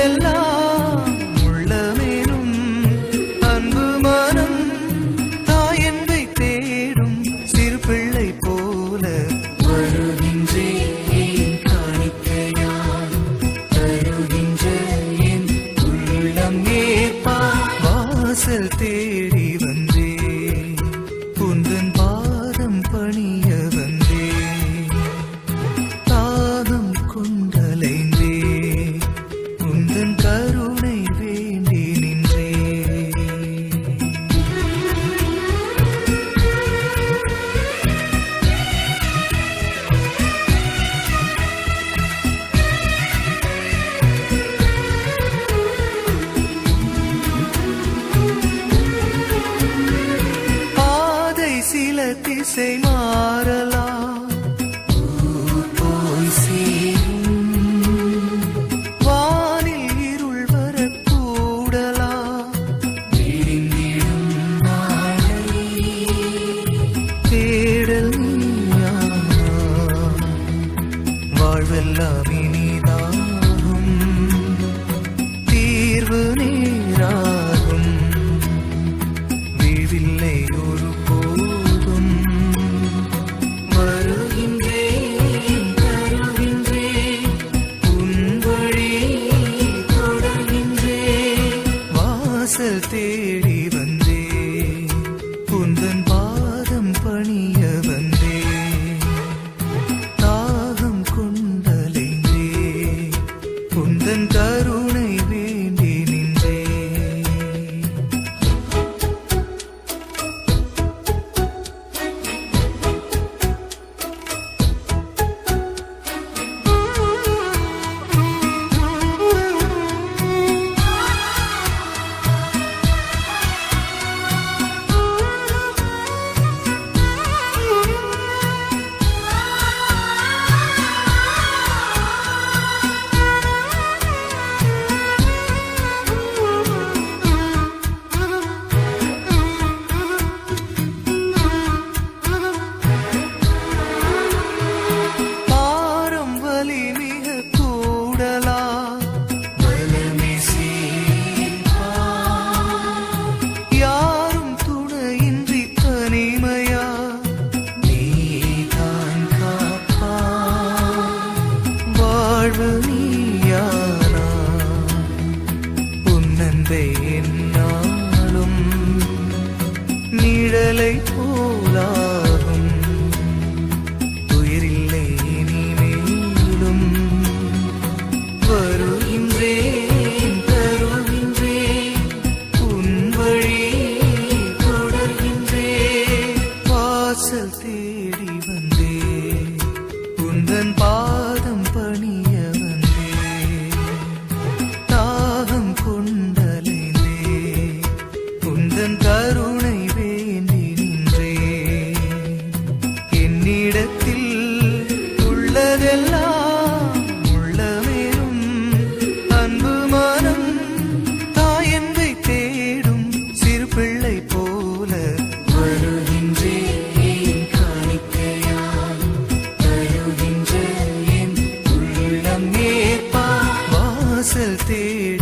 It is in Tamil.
எல்லாம் உள்ளமேனும் அன்பு மனம் தாயன்பை தேடும் சிறு பிள்ளை போல வருகின்றேன் காணிக்கையான் தருகின்ற என் உள்ளம் தேடி வந்த say வாசல் தேடி தேடி